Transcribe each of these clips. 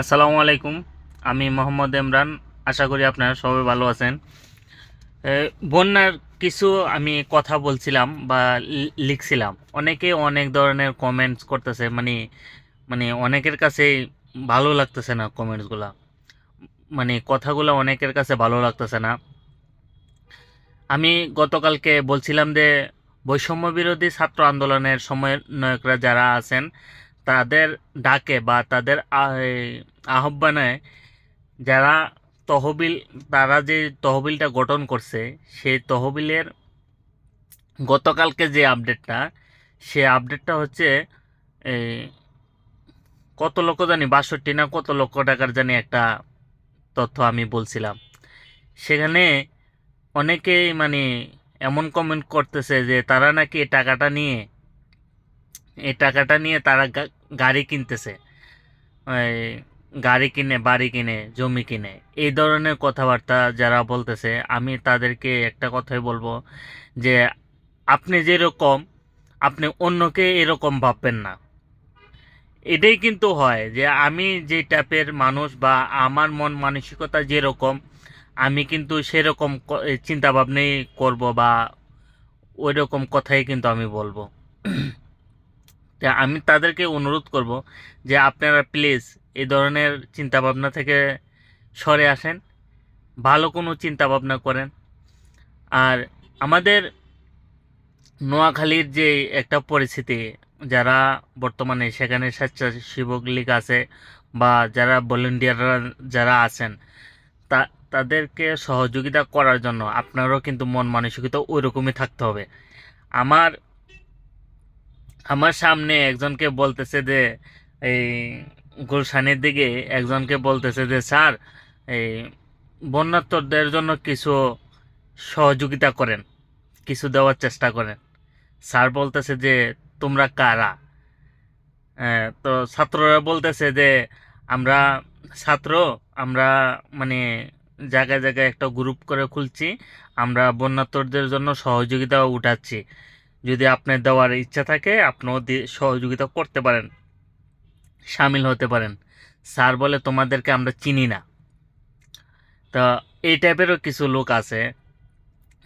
আসসালামু আলাইকুম। আমি মোহাম্মদ ইমরান। আশা করি আপনারা সবাই ভালো আছেন। বন্যার কিছু আমি কথা বলছিলাম বা লিখছিলাম। অনেকে অনেক ধরনের কমেন্টস করতেছে। মানে মানে অনেকের কাছে ভালো লাগতেছে না কমেন্টসগুলা মানে কথাগুলো অনেকের কাছে ভালো লাগতেছে না। আমি গতকালকে বলছিলাম যে, বৈষম্য বিরোধী ছাত্র আন্দোলনের সময় সমন্বয়করা যারা আছেন, তাদের ডাকে বা তাদের আহ্বানে যারা তহবিল, তারা যে তহবিলটা গঠন করছে, সেই তহবিলের গতকালকে যে আপডেটটা সে আপডেটটা হচ্ছে কত লক্ষ জানি, বাষট্টি না কত লক্ষ টাকার জানি একটা তথ্য আমি বলছিলাম। সেখানে অনেকেই মানে এমন কমেন্ট করতেছে যে তারা নাকি এই টাকাটা নিয়ে, এই টাকাটা নিয়ে তারা গাড়ি কিনতেছে। গাড়ি কিনে, বাড়ি কিনে, জমি কিনে, এই ধরনের কথাবার্তা যারা বলতেছে, আমি তাদেরকে একটা কথাই বলব যে আপনি যেরকম, আপনি অন্যকে এরকম ভাববেন না। এটাই কিন্তু হয় যে আমি যে টাইপের মানুষ বা আমার মন মানসিকতা যেরকম, আমি কিন্তু সেরকম ক- চিন্তা ভাবনাই করব বা ওই রকম কথাই কিন্তু আমি বলব। আমি তাদেরকে অনুরোধ করব যে আপনারা প্লিজ এই ধরনের চিন্তাভাবনা থেকে সরে আসেন। ভালো কোনো চিন্তাভাবনা করেন। আর আমাদের নোয়াখালীর যে একটা পরিস্থিতি, যারা বর্তমানে সেখানে স্বেচ্ছাসেবক লীগ আছে বা যারা ভলেন্টিয়াররা যারা আছেন, তা, তাদেরকে সহযোগিতা করার জন্য আপনারও কিন্তু মন মানসিকতা ওই রকমই থাকতে হবে। আমার আমার সামনে একজনকে বলতেছে যে, এই গুলশানের দিকে একজনকে বলতেছে যে, স্যার, এই বন্যাত্মদের জন্য কিছু সহযোগিতা করেন, কিছু দেওয়ার চেষ্টা করেন। স্যার বলতেছে যে, তোমরা কারা? তো ছাত্ররা বলতেছে যে, আমরা ছাত্র, আমরা মানে জায়গায় জায়গায় একটা গ্রুপ করে খুলছি, আমরা বন্যাত্মদের জন্য সহযোগিতা উঠাচ্ছি। যদি আপনার দেওয়ার ইচ্ছা থাকে, আপনিও সহযোগিতা করতে পারেন। সামিল হতে পারেন। স্যার বলে, তোমাদেরকে আমরা চিনি না। তা এই টাইপেরও কিছু লোক আছে।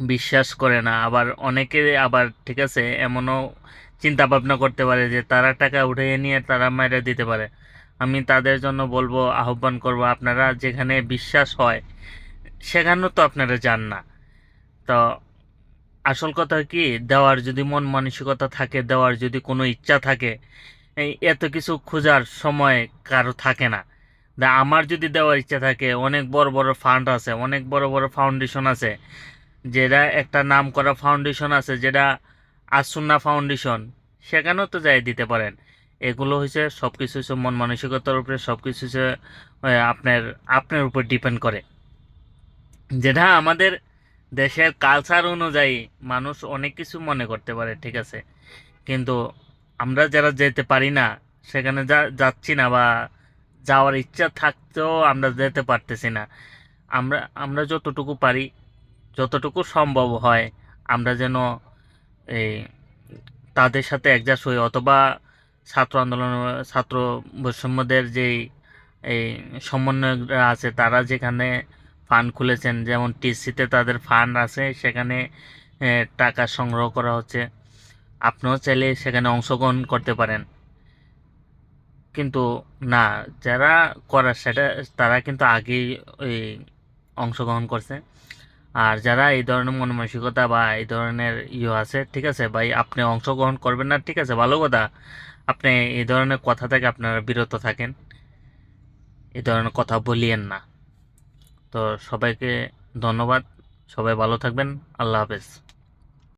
বিশ্বাস করে না। আবার অনেকে আবার, ঠিক আছে, এমনও চিন্তা ভাবনা করতে পারে যে, তারা টাকা উঠিয়ে নিয়ে তারা মেরে দিতে পারে। আমি তাদের জন্য বলব, আহ্বান করব, আপনারা যেখানে বিশ্বাস হয়, সেখানেও তো আপনারা যান না। তো আসল কথা কি, দেওয়ার যদি মন মানসিকতা থাকে, দেওয়ার যদি কোনো ইচ্ছা থাকে এত কিছু খোঁজার সময় কারও থাকে না। আমার যদি দেওয়ার ইচ্ছা থাকে, অনেক বড় বড় ফান্ড আছে, অনেক বড় বড় ফাউন্ডেশন আছে, যেটা একটা নাম করা ফাউন্ডেশন আছে, যেটা আসুন্না ফাউন্ডেশন সেখানেও তো যাই দিতে পারেন। এগুলো হচ্ছে সব কিছু হচ্ছে মন মানসিকতার উপরে সব কিছু হচ্ছে আপনার আপনার উপর ডিপেন্ড করে। যেটা আমাদের দেশের কালচার অনুযায়ী মানুষ অনেক কিছু মনে করতে পারে, ঠিক আছে? কিন্তু আমরা যারা যেতে পারি না, সেখানে যা, যাচ্ছি না বা যাওয়ার ইচ্ছা থাকতেও আমরা যেতে পারতেছি না। আমরা আমরা যতটুকু পারি, যতটুকু সম্ভব হয়, আমরা যেন এই তাদের সাথে অ্যাডজাস্ট হই অথবা ছাত্র আন্দোলন, ছাত্র বৈষম্যদের যেই এই সমন্বয়করা আছে, তারা যেখানে ফান্ড খুলেছেন, যেমন টিসিতে তাদের ফান্ড আছে, সেখানে টাকা সংগ্রহ করা হচ্ছে। আপনিও চাইলে সেখানে অংশগ্রহণ করতে পারেন। কিন্তু না, যারা করার সেটা, তারা কিন্তু আগেই ওই অংশগ্রহণ করছে। আর যারা এই ধরনের মনমানসিকতা বা এই ধরনের ইয়ে আছে, ঠিক আছে, ভাই, আপনি অংশগ্রহণ করবেন না, ঠিক আছে, ভালো কথা। আপনি এই ধরনের কথা থেকে আপনারা বিরত থাকেন। এই ধরনের কথা বলিয়েন না। তো সবাইকে ধন্যবাদ। সবাই ভালো থাকবেন। আল্লাহ হাফেজ।